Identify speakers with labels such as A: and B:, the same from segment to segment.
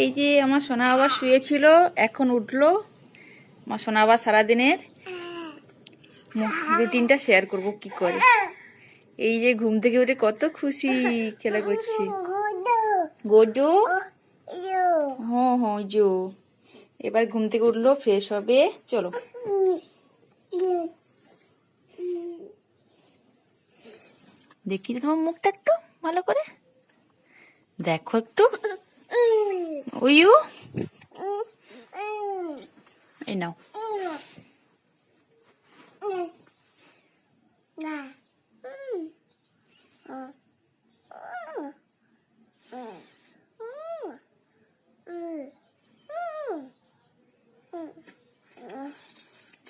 A: এই যে আমার সোনা আবার শুয়েছিল, এখন উঠল। আমার সোনা আবার সারাদিনের রুটিনটা শেয়ার করব কি করে। এই যে ঘুম থেকে উঠে কত খুশি খেলা করছি। গোডো হ্যাঁ হ্যাঁ জো। এবার ঘুম থেকে উঠল ফ্রেশ হবে। চলো। দেখি তোমার মুখটা একটু ভালো করে। দেখো একটু। উইউ এই নাও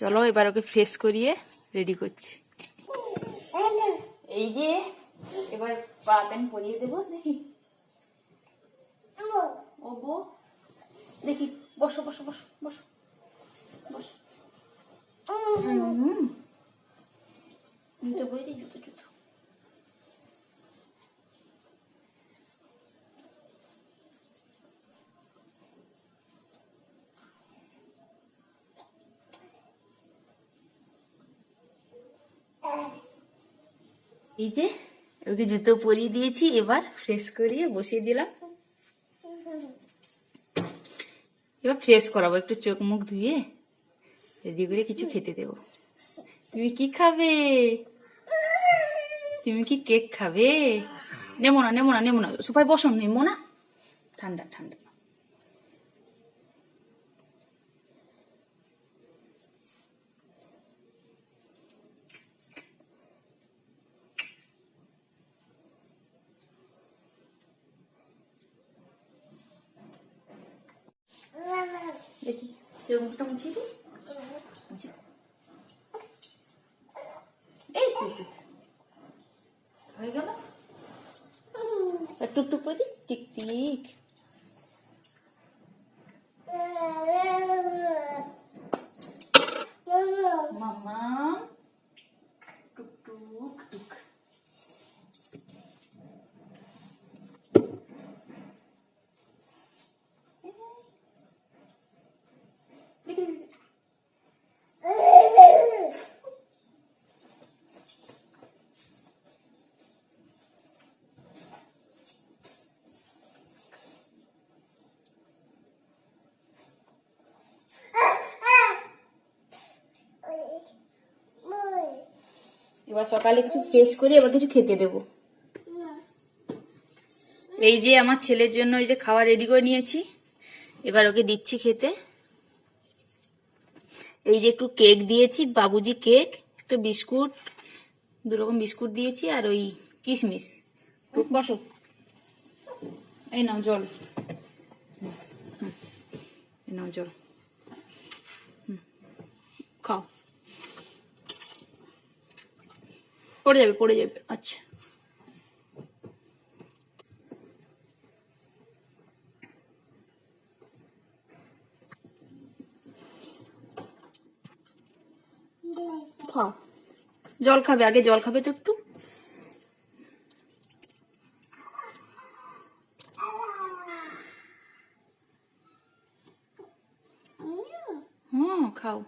A: চলো এবার ওকে ফ্রেশ করিয়ে রেডি করছি। এই যে, এবার পা প্যান্ট পরিয়ে দেবো। দেখি ও বো দেখি বসো বসো বসো বসো বসো হুম জুতো পরে দিই জুতো জুতো এই যে, ওকে জুতো পরিয়ে দিয়েছি, এবার ফ্রেশ করিয়ে বসিয়ে দিলাম। এবার ফ্রেশ করাবো, একটু চোখ মুখ ধুয়ে। রেডি কিছু খেতে দেবো। তুমি কি খাবে? তুমি কি কেক খাবে? নেমো না নেমো না নেমো না। সবাই বসো নেমো না। ঠান্ডা ঠান্ডা। দেখি চোখ মুখটা মুছিয়ে দিই মুছিয়ে দাও। এই তো, তো, তো। হয়ে গেল? টুকটুক করে দিক টিক টিক। মামা। এবার সকালে কিছু ফ্রেশ করে এবার কিছু খেতে দেব। এই যে আমার ছেলের জন্য এই যে খাওয়া রেডি করে নিয়েছি। এবার ওকে দিচ্ছি খেতে। এই যে একটু কেক দিয়েছি, বাবুজি কেক একটু বিস্কুট দু রকম বিস্কুট দিয়েছি আর ওই কিশমিশ। বসো। এই নাও, জল। এই নাও, জল। খাও। পড়ে যাবে পড়ে যাবে। আচ্ছা। জল খাবে আগে জল খাবে তো একটু হুম খাও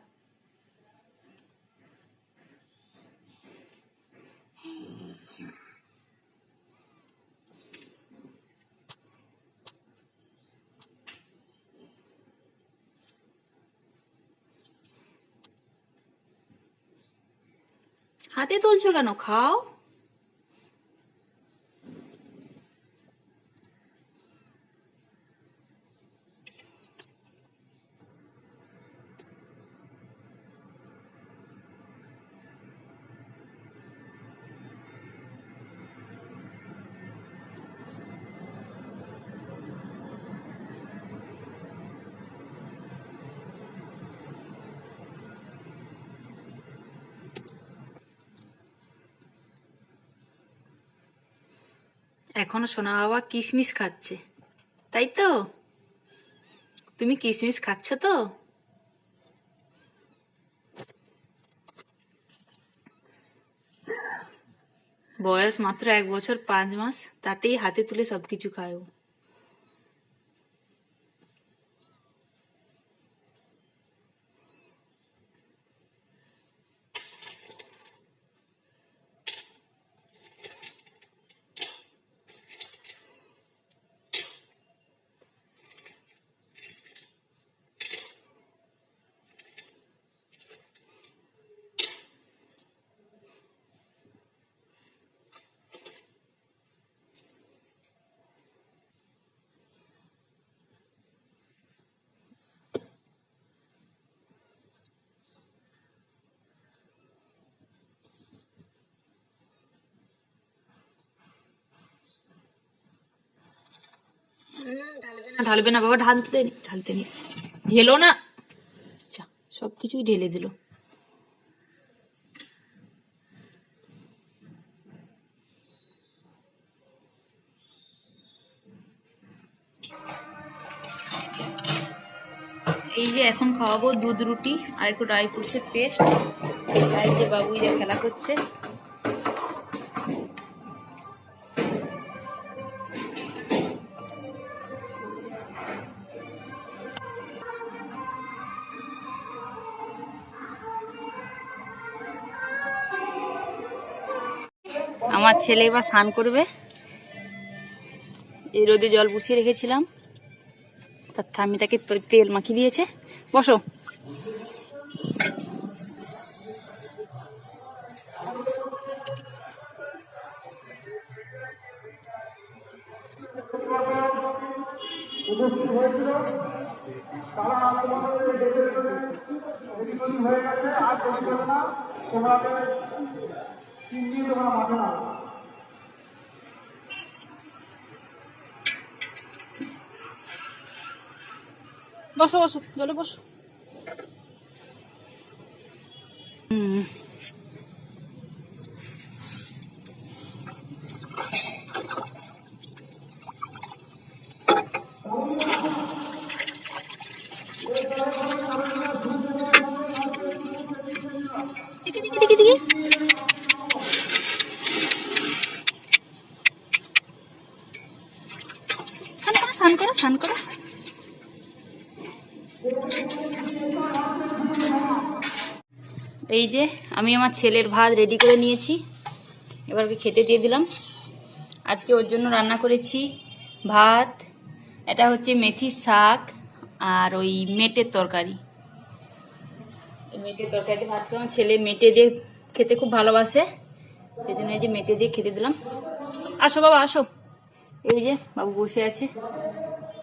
A: হাতে তুলছো কেন খাও এখনও সোনা বাবা কিশমিশ খাচ্ছে। তাই তো? তুমি কিশমিশ খাচ্ছ তো? বয়স মাত্র এক বছর পাঁচ মাস, তাতেই হাতে তুলে সবকিছু খায়। না, ঢালবে না, বাবা, ঢালতে নি ঢালতে নি। ঢেলো না। সব কিছুই ঢেলে দিল। এই যে এখন খাওয়াবো দুধ রুটি আর একটু ড্রাই ফ্রুটসের পেস্ট তাই যে বাবুইরা খেলা করছে। আমার ছেলে এবার স্নান করবে। এই রোদে জল বসিয়ে রেখেছিলাম। তার ঠাম্মি তাকে তেল মাখিয়ে দিয়েছে। বসো। বসো বসো জলে বসো হুম। দেখি, দেখি, দেখি, দেখি। স্নান করো স্নান করো। এই যে আমি আমার ছেলের ভাত রেডি করে নিয়েছি। এবার ওকে খেতে দিয়ে দিলাম। আজকে ওর জন্য রান্না করেছি ভাত। এটা হচ্ছে মেথির শাক আর ওই মেটের তরকারি। মেটের তরকারি ভাত আমার ছেলে মেটে দিয়ে খেতে খুব ভালোবাসে। সেই জন্য এই যে মেটে দিয়ে খেতে দিলাম। আসো বাবা, আসো। এই যে বাবু বসে আছে।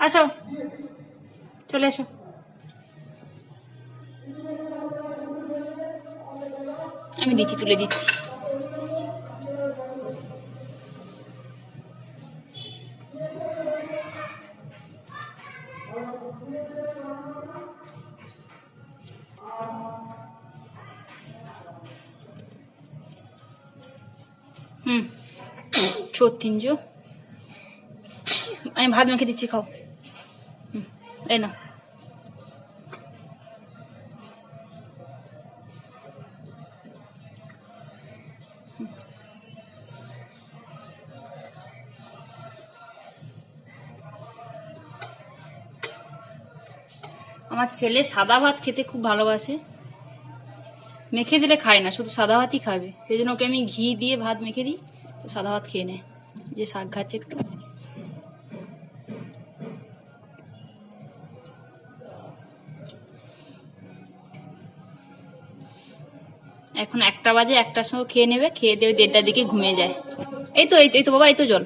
A: আসো। চলে আসো আমি দিচ্ছি তুলে দিচ্ছি। হুম। ছত্তিনজো আমি ভাত মেখে দিচ্ছি, খাও। এই না আমার ছেলে সাদা ভাত খেতে খুব ভালোবাসে। মেখে দিলে খায় না, শুধু সাদা ভাতই খাবে। সেই জন্য ওকে আমি ঘি দিয়ে ভাত মেখে দিই, তো সাদা ভাত খেয়ে নেয় যে শাক খাচ্ছে একটু। এখন একটা বাজে একটার সঙ্গে খেয়ে নেবে, খেয়ে দিয়ে দেড়টার দিকে ঘুমিয়ে যায়। এই তো এই তো এই তো বাবা, এই তো জল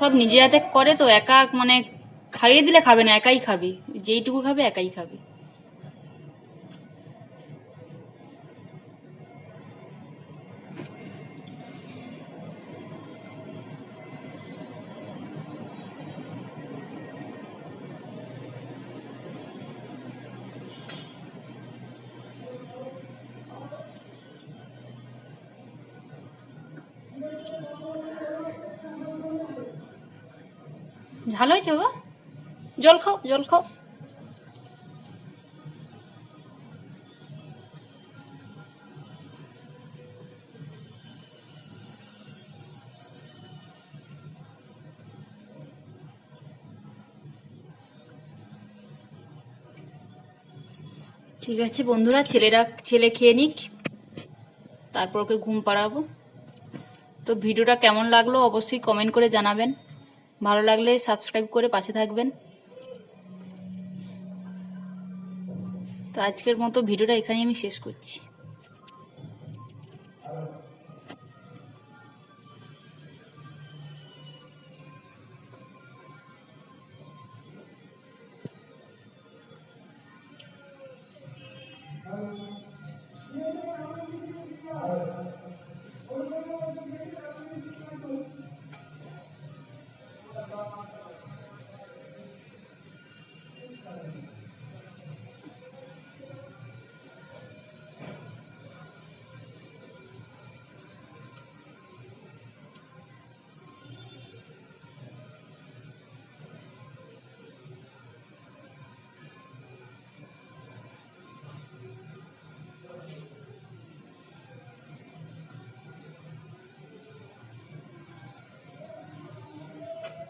A: সব নিজে হাতে করে তো, একা মানে খাইয়ে দিলে খাবে না, একাই খাবে। যেইটুকু খাবে, একাই খাবে। ঝাল হয়েছে বাবা? জল খাও জল খাও। ঠিক আছে বন্ধুরা, ছেলেরা, ছেলে খেয়ে নিক। তারপর ওকে ঘুম পাড়াবো। তো ভিডিওটা কেমন লাগল অবশ্যই কমেন্ট করে জানাবেন। ভালো লাগলে সাবস্ক্রাইব করে পাশে থাকবেন। তো আজকের মতো ভিডিওটা এখানেই আমি শেষ করছি।